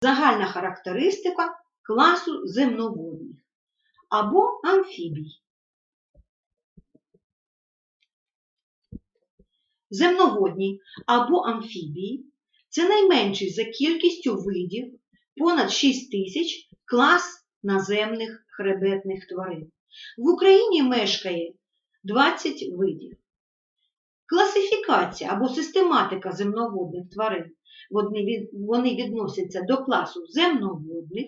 Загальна характеристика класу земноводних або амфібій. Земноводні або амфібії це найменший за кількістю видів понад 6 тисяч клас наземних хребетних тварин. В Україні мешкає 20 видів. Класифікація або систематика земноводних тварин вони відносяться до класу земноводних,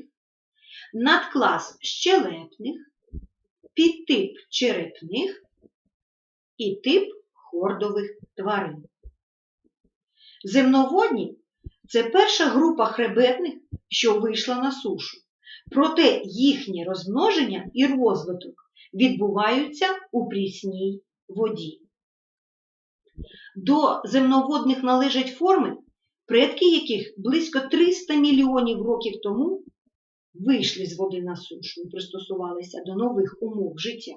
надклас щелепних, підтип черепних і тип хордових тварин. Земноводні це перша група хребетних, що вийшла на сушу. Проте їхнє розмноження і розвиток відбуваються у прісній воді. До земноводних належать форми, предки яких близько 300 мільйонів років тому вийшли з води на сушу і пристосувалися до нових умов життя.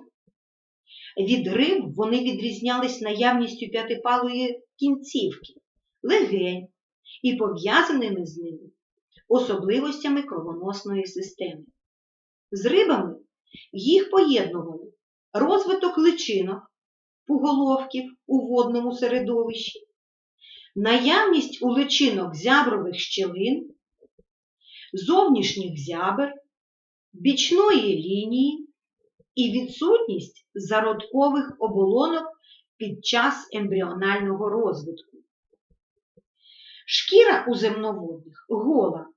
Від риб вони відрізнялись наявністю п'ятипалої кінцівки, легень і пов'язаними з ними особливостями кровоносної системи. З рибами їх поєднували розвиток личинок, пуголовків у водному середовищі, наявність у личинок зябрових щелин, зовнішніх зябр, бічної лінії і відсутність зародкових оболонок під час ембріонального розвитку. Шкіра у земноводних гола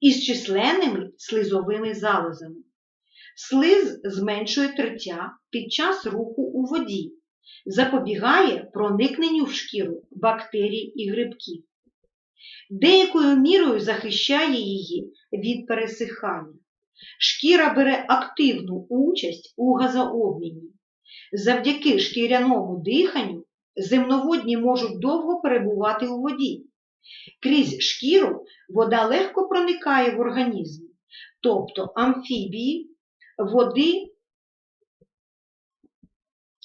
із численними слизовими залозами. Слиз зменшує тертя під час руху у воді, запобігає проникненню в шкіру бактерій і грибків. Деякою мірою захищає її від пересихання. Шкіра бере активну участь у газообміні. Завдяки шкіряному диханню земноводні можуть довго перебувати у воді. Крізь шкіру вода легко проникає в організм, тобто амфібії води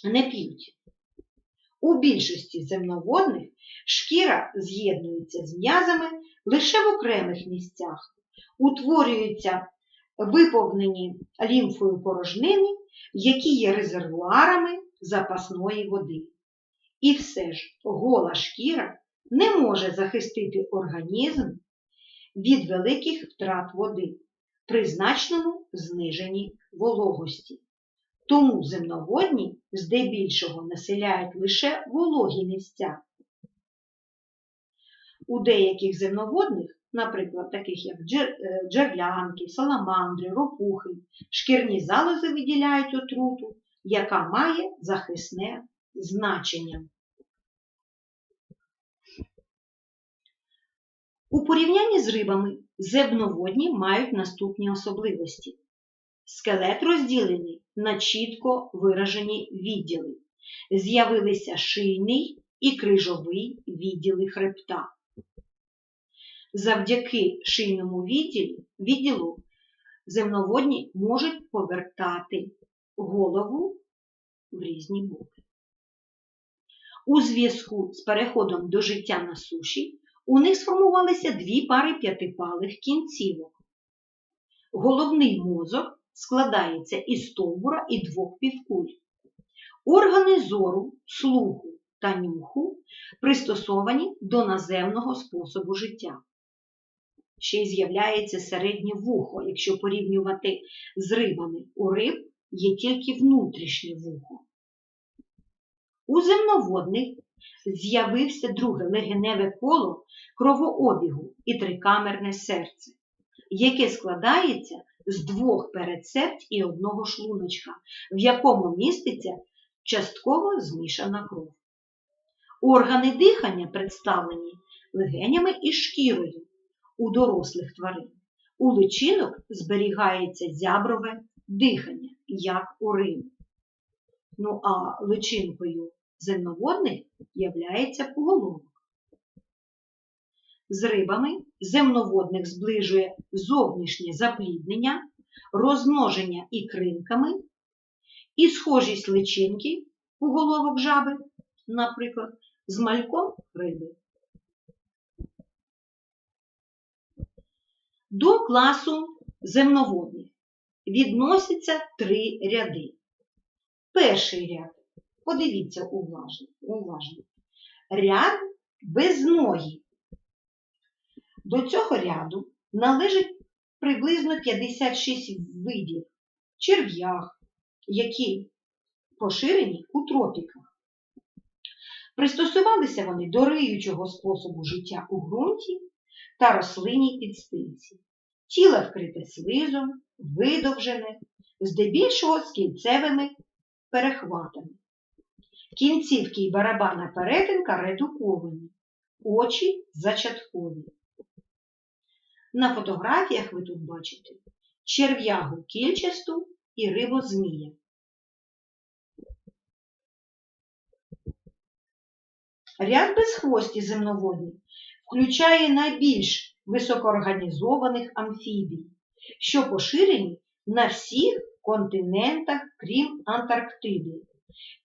не п'ють. У більшості земноводних шкіра з'єднується з м'язами лише в окремих місцях, утворюються виповнені лімфою порожнини, які є резервуарами запасної води. І все ж гола шкіра не може захистити організм від великих втрат води при значному зниженні вологості. Тому земноводні здебільшого населяють лише вологі місця. У деяких земноводних, наприклад, таких як е, джерлянки, саламандри, ропухи, шкірні залози виділяють отруту, яка має захисне значення. У порівнянні з рибами земноводні мають наступні особливості. Скелет розділений на чітко виражені відділи. З'явилися шийний і крижовий відділи хребта. Завдяки шийному відділі, відділу земноводні можуть повертати голову в різні боки. У зв'язку з переходом до життя на суші у них сформувалися дві пари п'ятипалих кінцівок. Головний мозок складається із стовбура і двох півкуль. Органи зору, слуху та нюху пристосовані до наземного способу життя. Ще й з'являється середнє вухо, якщо порівнювати з рибами. У риб є тільки внутрішнє вухо. У земноводних з'явився друге легеневе коло кровообігу і трикамерне серце, яке складається з двох передсердь і одного шлуночка, в якому міститься частково змішана кров. Органи дихання представлені легенями і шкірою у дорослих тварин. У личинок зберігається зяброве дихання, як у риб. Ну а личинкою земноводних являється поголовок. З рибами земноводних зближує зовнішнє запліднення, розмноження ікринками і схожість личинки поголовок жаби, наприклад, з мальком риби. До класу земноводних відносяться три ряди. Перший ряд, подивіться уважно, уважно. Ряд без ноги. До цього ряду належить приблизно 56 видів черв'ях, які поширені у тропіках. Пристосувалися вони до риючого способу життя у ґрунті та рослинній підстилці. Тіло вкрите слизом, видовжене, здебільшого з кінцевими перехватами. Кінцівки і барабанна перетинка редуковані, очі зачаткові. На фотографіях ви тут бачите черв'ягу кільчасту і рибу змія. Ряд безхвості земноводні включає найбільш високоорганізованих амфібій, що поширені на всіх континентах, крім Антарктиди.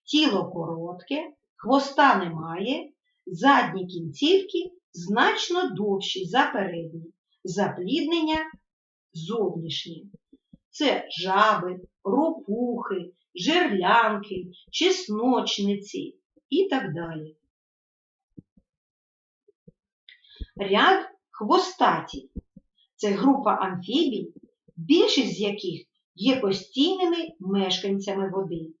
Тіло коротке, хвоста немає, задні кінцівки значно довші за передні, запліднення зовнішнє. Це жаби, ропухи, жерлянки, чесночниці і так далі. Ряд хвостаті це група амфібій, більшість з яких є постійними мешканцями води.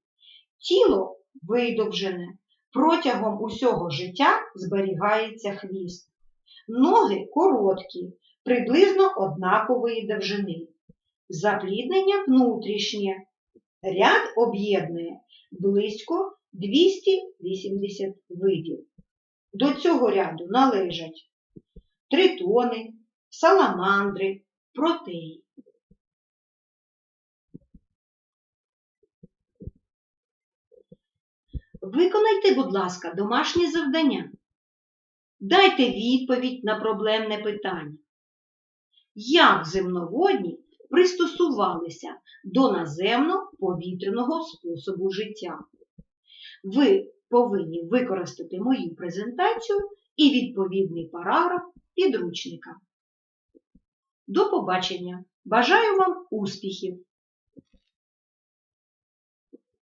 Тіло видовжене, протягом усього життя зберігається хвіст. Ноги короткі, приблизно однакової довжини. Запліднення внутрішнє. Ряд об'єднує близько 280 видів. До цього ряду належать тритони, саламандри, протеї. Виконайте, будь ласка, домашнє завдання. Дайте відповідь на проблемне питання. Як земноводні пристосувалися до наземно-повітряного способу життя? Ви повинні використати мою презентацію і відповідний параграф підручника. До побачення! Бажаю вам успіхів!